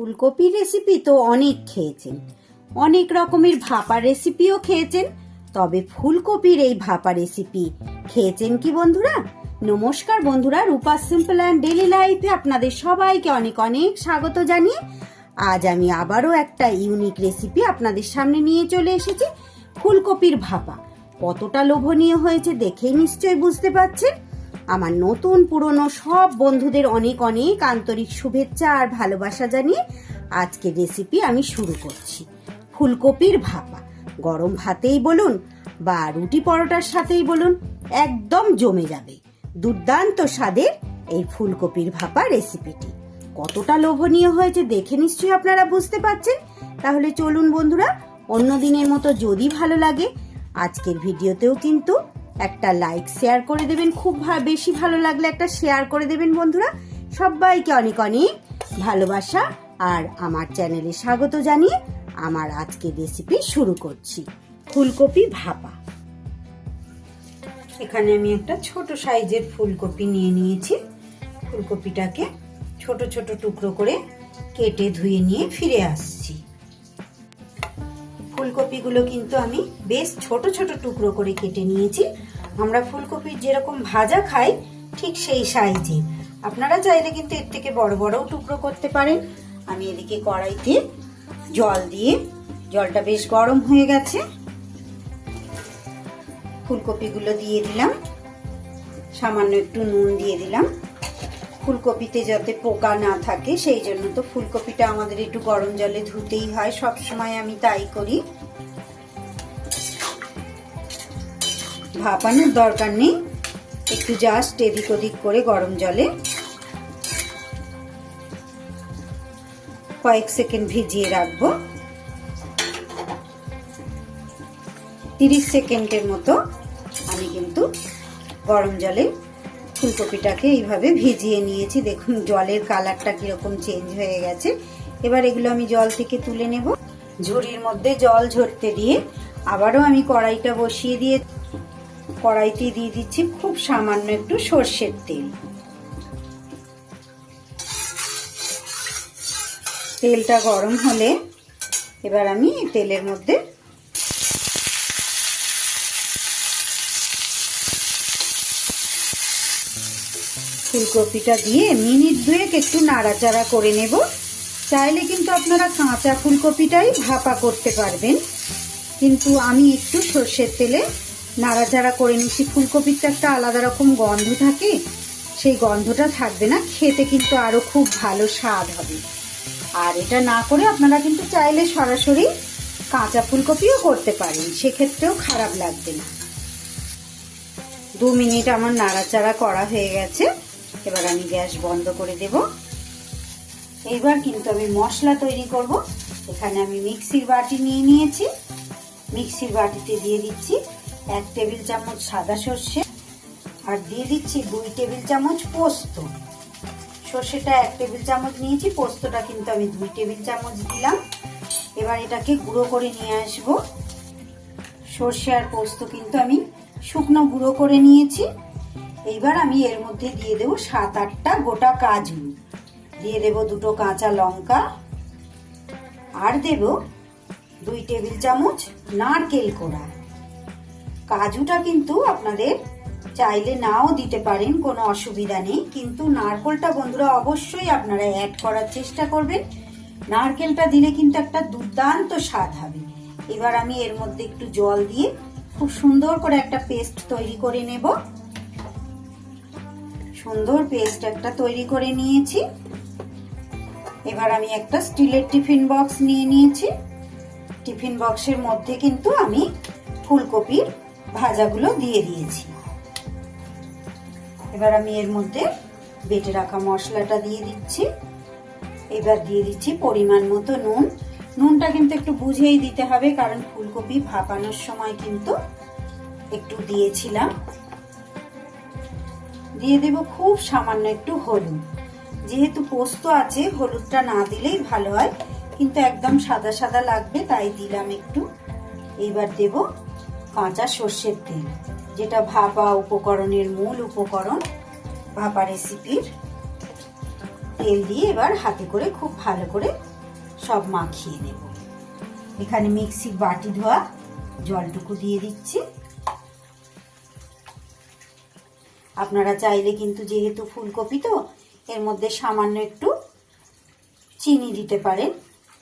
ফুলকপির রেসিপি তো অনেক খেয়েছেন। অনেক রকমের ভাপা রেসিপিও খেয়েছেন। তবে ফুলকপির এই ভাপা রেসিপি খেয়েছেন কি বন্ধুরা? নমস্কার বন্ধুরা, রূপা সিম্পল অ্যান্ড ডেলি লাইফে আপনাদের সবাইকে অনেক অনেক স্বাগত জানিয়ে আজ আমি আবারও একটা ইউনিক রেসিপি আপনাদের সামনে নিয়ে চলে এসেছি, ফুলকপির ভাপা। কতটা লোভনীয় হয়েছে দেখেই নিশ্চয়ই বুঝতে পারছেন। আমার নতুন পুরনো সব বন্ধুদের অনেক অনেক আন্তরিক শুভেচ্ছা আর ভালোবাসা জানিয়ে আজকের রেসিপি আমি শুরু করছি। ফুলকপির ভাপা। গরম ভাতেই বলুন বা রুটি পরোটার সাথেই বলুন, একদম জমে যাবে। দুর্দান্ত স্বাদের এই ফুলকপির ভাপা রেসিপিটি কতটা লোভনীয় হয়েছে দেখে নিশ্চয়ই আপনারা বুঝতে পারছেন। তাহলে চলুন বন্ধুরা, অন্য দিনের মতো যদি ভালো লাগে, আজকের ভিডিওতেও কিন্তু একটা লাইক শেয়ার করে দেবেন। খুব বেশি ভালো লাগলে একটা শেয়ার করে দেবেন বন্ধুরা। সবাইকে অনেক অনেক ভালোবাসা। আর আমার চ্যানেলে স্বাগত জানিয়ে আমার আজকে রেসিপি শুরু করছি। ফুলকপি ভাপা। এখানে আমি একটা ছোট সাইজের ফুলকপি নিয়ে নিয়েছি। ফুলকপিটাকে ছোট ছোট টুকরো করে কেটে ধুয়ে নিয়ে ফিরে আসছি। ফুলকপিগুলো কিন্তু আমি বেশ ছোট ছোট টুকরো করে কেটে নিয়েছি। আমরা ফুলকপির যেরকম ভাজা খাই, ঠিক সেই সাইজে। আপনারা চাইলে কিন্তু এর থেকে বড় বড়ও টুকরো করতে পারেন। আমি এদিকে কড়াইতে জল দিয়ে, জলটা বেশ গরম হয়ে গেছে। ফুলকপিগুলো দিয়ে দিলাম। সামান্য একটু নুন দিয়ে দিলাম। ফুলকপিতে যাতে পোকা না থাকে, সেই জন্য তো ফুলকপিটা আমাদের একটু গরম জলে ধুতেই হয়, সব সময় আমি তাই করি। ভাপানোর দরকার নেই, একটু জাস্ট এদিক ওদিক করে গরম জলে কয়েক সেকেন্ড ভিজিয়ে রাখব। তিরিশ সেকেন্ডের মতো আমি কিন্তু গরম জলে ফুলকপিটাকে এইভাবে ভিজিয়ে নিয়েছি। দেখুন, জলের কালারটা কীরকম চেঞ্জ হয়ে গেছে। এবার এগুলো আমি জল থেকে তুলে নেব। ঝুড়ির মধ্যে জল ঝরতে দিয়ে আবারও আমি কড়াইটা বসিয়ে দিয়ে কড়াইতে দিয়ে দিচ্ছি খুব সামান্য একটু সর্ষের তেল। তেলটা গরম হলে এবার আমি তেলের মধ্যে ফুলকপিটা দিয়ে মিনিট দুয়েক একটু নাড়াচাড়া করে নেব। চাইলে কিন্তু আপনারা কাঁচা ফুলকপিটাই ভাপা করতে পারবেন। কিন্তু আমি একটু সর্ষের তেলে নাড়াচাড়া করে নিচ্ছি। ফুলকপির তো একটা আলাদা রকম গন্ধ থাকে। সেই গন্ধটা থাকবে না। খেতে কিন্তু আরও খুব ভালো স্বাদ হবে। আর এটা না করে আপনারা কিন্তু চাইলে সরাসরি কাঁচা ফুলকপিও করতে পারেন। সেক্ষেত্রেও খারাপ লাগবে না। দু মিনিট আমার নাড়াচাড়া করা হয়ে গেছে। এবার আমি গ্যাস বন্ধ করে দেব। এইবার কিন্তু আমি মশলা তৈরি করব। এখানে আমি মিক্সির বাটি নিয়ে নিয়েছি। মিক্সির বাটিতে দিয়ে দিচ্ছি এক টেবিল চামচ সাদা সর্ষে আর দিয়ে দিচ্ছি দুই টেবিল চামচ পোস্ত। সর্ষেটা এক টেবিল চামচ নিয়েছি, পোস্তটা কিন্তু আমি দুই টেবিল চামচ দিলাম। এবার এটাকে গুঁড়ো করে নিয়ে আসব। সর্ষে আর পোস্ত কিন্তু আমি শুকনো গুঁড়ো করে নিয়েছি। এইবার আমি এর মধ্যে দিয়ে দেবো সাত আটটা গোটা কাজু। দিয়ে দেব দুটো কাঁচা লঙ্কা। আর দেব দুই টেবিল চামচ নারকেল কোড়া। কাজুটা কিন্তু আপনাদের চাইলে নাও দিতে পারেন, কোনো অসুবিধা নেই। কিন্তু নারকেলটা বন্ধুরা অবশ্যই আপনারা অ্যাড করার চেষ্টা করবেন। নারকেলটা দিলে কিন্তু একটা দুর্দান্ত স্বাদ হবে। এবার আমি এর মধ্যে একটু জল দিয়ে খুব সুন্দর করে একটা পেস্ট তৈরি করে নেব। সুন্দর পেস্ট একটা তৈরি করে নিয়েছি। এবার আমি একটা স্টিলের টিফিন বক্স নিয়ে নিয়েছি। টিফিন বক্সের মধ্যে কিন্তু আমি ফুলকপির ভাজাগুলো দিয়ে দিয়েছি। এবার আমি এর মধ্যে বেটে রাখা মশলাটা দিয়ে দিচ্ছি। এবার দিয়ে দিচ্ছি পরিমাণ মতো নুন। নুনটা কিন্তু একটু বুঝেই দিতে হবে, কারণ ফুলকপি ভাপানোর সময় কিন্তু একটু দিয়েছিলাম। দিয়ে দেব খুব সামান্য একটু হলুদ। যেহেতু পোস্ত আছে, হলুদটা না দিলেই ভালো হয়, কিন্তু একদম সাদা সাদা লাগবে, তাই দিলাম একটু। এইবার দেব কাঁচা সর্ষের তেল, যেটা ভাপা উপকরণের মূল উপকরণ, ভাপা রেসিপির তেল দিয়ে এবার হাতে করে খুব ভালো করে সব মাখিয়ে নেব। এখানে মিক্সির বাটি ধোয়া জলটুকু দিয়ে দিচ্ছি। আপনারা চাইলে কিন্তু যেহেতু ফুলকপি তো, এর মধ্যে সামান্য একটু চিনি দিতে পারেন।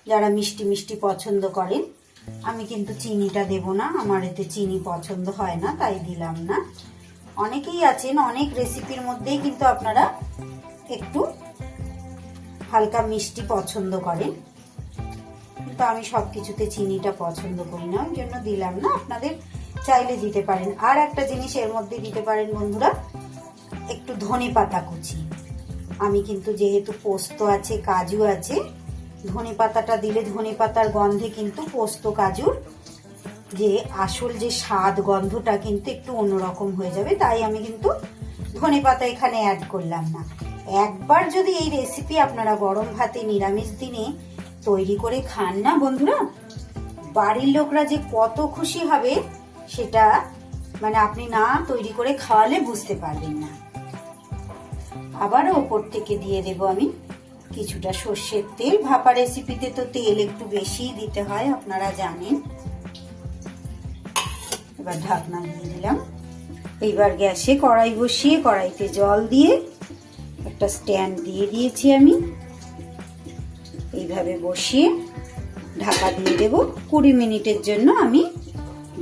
যারা মিষ্টি মিষ্টি পছন্দ করেন, আমি কিন্তু চিনিটা দেব না, আমার এতে চিনি পছন্দ হয় না, তাই দিলাম না। অনেকেই আছেন, অনেক রেসিপির মধ্যেই কিন্তু আপনারা একটু হালকা মিষ্টি পছন্দ করেন। কিন্তু আমি সব কিছুতে চিনিটা পছন্দ করি না, ওই জন্য দিলাম না। আপনাদের চাইলে দিতে পারেন। আর একটা জিনিস এর মধ্যে দিতে পারেন বন্ধুরা, একটু ধনে পাতা কুচি। আমি কিন্তু যেহেতু পোস্ত আছে, কাজু আছে, ধনে পাতাটা দিলে ধনে পাতার গন্ধে কিন্তু পোস্ত কাজুর যে আসল যে স্বাদ গন্ধটা কিন্তু একটু অন্যরকম হয়ে যাবে, তাই আমি কিন্তু ধনে পাতা এখানে অ্যাড করলাম না। একবার যদি এই রেসিপি আপনারা গরম ভাতে নিরামিষ দিনে তৈরি করে খান না বন্ধুরা? বাড়ির লোকরা যে কত খুশি হবে সেটা মানে আপনি না তৈরি করে খাওয়ালে বুঝতে পারবেন না। আবারও ওপর থেকে দিয়ে দেব আমি কিছুটা সর্ষের তেল। ভাপা রেসিপিতে তো তেল একটু বেশিই দিতে হয়, আপনারা জানেন। এবার ঢাকনা দিয়ে দিলাম। এইবার গ্যাসে কড়াই বসিয়ে কড়াইতে জল দিয়ে একটা স্ট্যান্ড দিয়ে দিয়েছি আমি। এইভাবে বসিয়ে ঢাকা দিয়ে দেব। কুড়ি মিনিটের জন্য আমি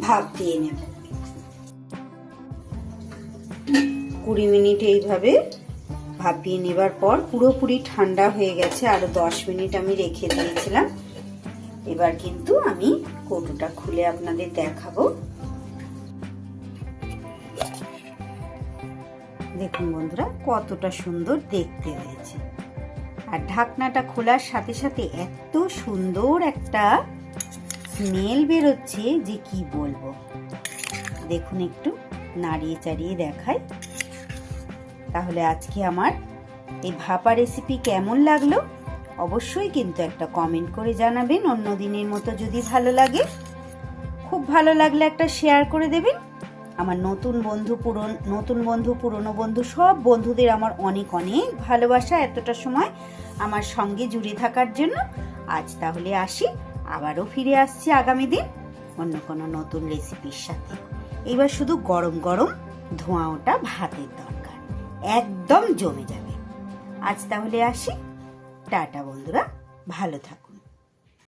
ভাপ দিয়ে নেব। কুড়ি মিনিট এইভাবে ভাপিয়ে নেবার পর পুরোপুরি ঠান্ডা হয়ে গেছে, আরও দশ মিনিট আমি রেখে দিয়েছিলাম। এবার কিন্তু আমি কৌটোটা খুলে আপনাদের দেখাবো। দেখুন বন্ধুরা, কতটা সুন্দর দেখতে হয়েছে। আর ঢাকনাটা খোলার সাথে সাথে এত সুন্দর একটা স্মেল বেরোচ্ছে যে কি বলব। দেখুন একটু, নাড়িয়ে চাড়িয়ে দেখায় তাহলে আজকে আমার এই ভাপা রেসিপি কেমন লাগল? অবশ্যই কিন্তু একটা কমেন্ট করে জানাবেন, অন্য দিনের মতো যদি ভালো লাগে। খুব ভালো লাগলে একটা শেয়ার করে দেবেন। আমার নতুন বন্ধু পুরন, নতুন বন্ধু, পুরনো বন্ধু, সব বন্ধুদের আমার অনেক অনেক ভালোবাসা। এতটা সময় আমার সঙ্গে জুড়ে থাকার জন্য আজ তাহলে আসি, আবারও ফিরে আসছি আগামী দিন অন্য কোনো নতুন রেসিপির সাথে। এবার শুধু গরম গরম ধোঁয়া ওটা ভাতের দরকার, একদম জমে যাবে। আজ তাহলে আসি, টাটা বন্ধুরা, ভালো থাকো।